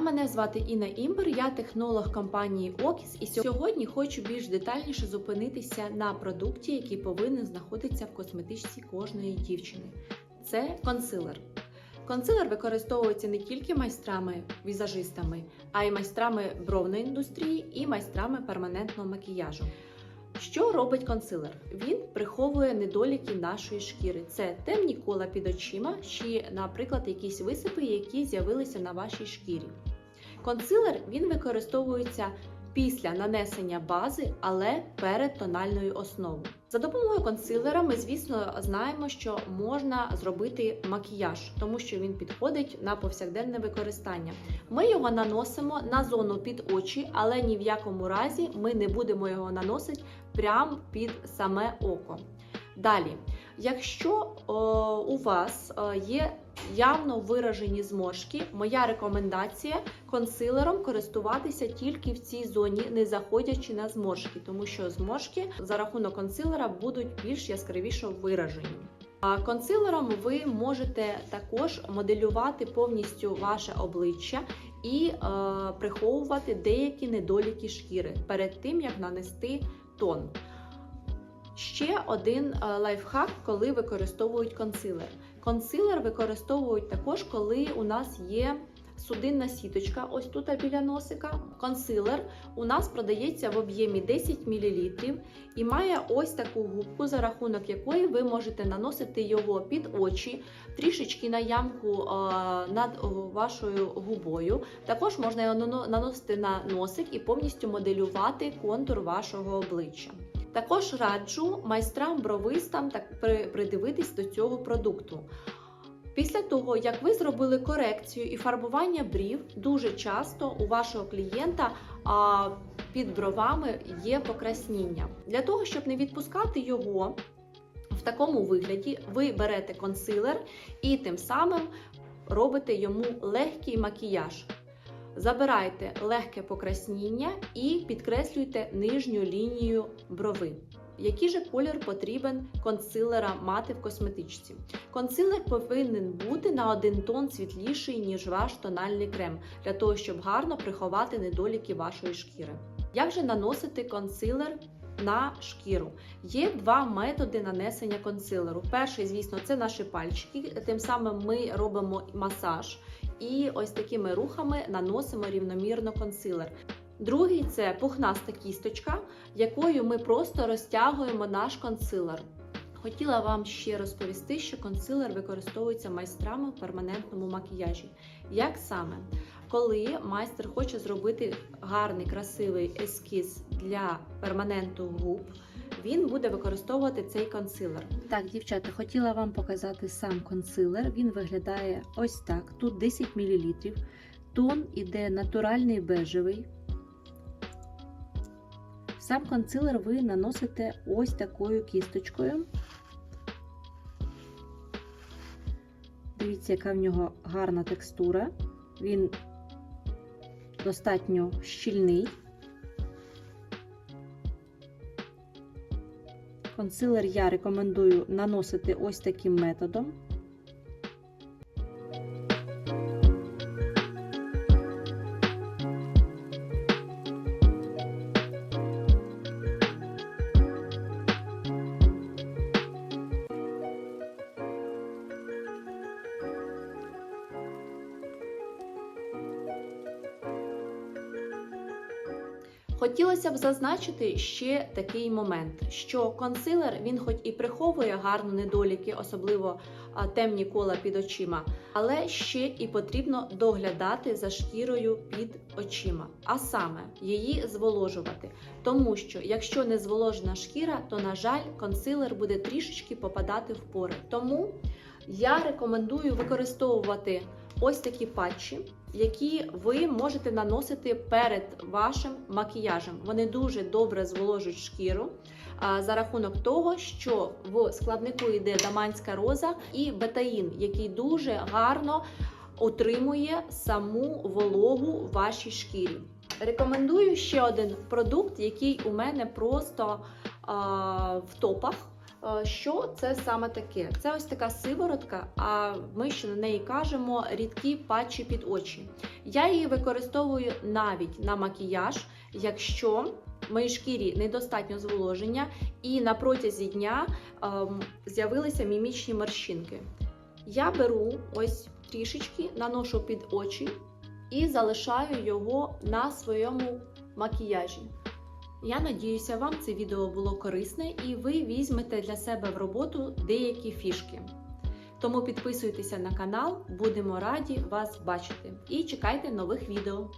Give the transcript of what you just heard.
мене звати Інна Імбер, я технолог компанії Окіс, і сьогодні хочу більш детальніше зупинитися на продукті, який повинен знаходитися в косметичці кожної дівчини. Це консилер. Консилер використовується не тільки майстрами, візажистами, а й майстрами бровної індустрії і майстрами перманентного макіяжу. Що робить консилер? Він приховує недоліки нашої шкіри. Це темні кола під очима, чи, наприклад, якісь висипи, які з'явилися на вашій шкірі. Консилер він використовується після нанесення бази, але перед тональною основою. За допомогою консилера ми, звісно, знаємо, що можна зробити макіяж, тому що він підходить на повсякденне використання. Ми його наносимо на зону під очі, але ні в якому разі ми не будемо його наносити прямо під саме око. Далі, якщо о, у вас о, є явно виражені зморшки, моя рекомендація консилером користуватися тільки в цій зоні, не заходячи на зморшки, тому що зморшки за рахунок консилера будуть більш яскравіше виражені. А консилером ви можете також моделювати повністю ваше обличчя і е, приховувати деякі недоліки шкіри перед тим, як нанести тон. Ще один е, лайфхак, коли використовують консилер. Консилер використовують також, коли у нас є судинна сіточка, ось тут біля носика. Консилер у нас продається в об'ємі 10 мл і має ось таку губку, за рахунок якої ви можете наносити його під очі, трішечки на ямку над вашою губою. Також можна його наносити на носик і повністю моделювати контур вашого обличчя. Також раджу майстрам-бровистам так придивитись до цього продукту. Після того, як ви зробили корекцію і фарбування брів, дуже часто у вашого клієнта а, під бровами є покрасніння. Для того, щоб не відпускати його в такому вигляді, ви берете консилер і тим самим робите йому легкий макіяж. Забирайте легке покрасніння і підкреслюйте нижню лінію брови. Який же колір потрібен консилера мати в косметичці? Консилер повинен бути на один тон світліший, ніж ваш тональний крем, для того, щоб гарно приховати недоліки вашої шкіри. Як же наносити консилер на шкіру? Є два методи нанесення консилеру. Перший, звісно, це наші пальчики. Тим самим ми робимо масаж і ось такими рухами наносимо рівномірно консилер. Другий це пухнаста кісточка, якою ми просто розтягуємо наш консилер. Хотіла вам ще розповісти, що консилер використовується майстрами в перманентному макіяжі. Як саме? Коли майстер хоче зробити гарний красивий ескіз для перманенту губ, він буде використовувати цей консилер. Так, дівчата, хотіла вам показати сам консилер. Він виглядає ось так: тут 10 мл. Тон іде натуральний бежевий. Сам консилер ви наносите ось такою кісточкою. Дивіться, яка в нього гарна текстура. Він достатньо щільний. Консилер я рекомендую наносити ось таким методом. Хотілося б зазначити ще такий момент, що консилер він хоч і приховує гарно недоліки, особливо темні кола під очима, але ще і потрібно доглядати за шкірою під очима, а саме її зволожувати. Тому що якщо не зволожена шкіра, то на жаль, консилер буде трішечки попадати в пори. Тому я рекомендую використовувати ось такі патчі, які ви можете наносити перед вашим макіяжем. Вони дуже добре зволожують шкіру за рахунок того, що в складнику йде даманська роза і бетаїн, який дуже гарно утримує саму вологу в вашій шкірі. Рекомендую ще один продукт, який у мене просто а, в топах. Е, Що це саме таке? Це ось така сиворотка, а ми ще на неї кажемо рідкі патчі під очі. Я її використовую навіть на макіяж, якщо моїй шкірі недостатньо зволоження, і на протязі дня ем, з'явилися мімічні морщинки. Я беру ось трішечки, наношу під очі і залишаю його на своєму макіяжі. Я надіюся, вам це відео було корисне і ви візьмете для себе в роботу деякі фішки. Тому підписуйтеся на канал, будемо раді вас бачити і чекайте нових відео.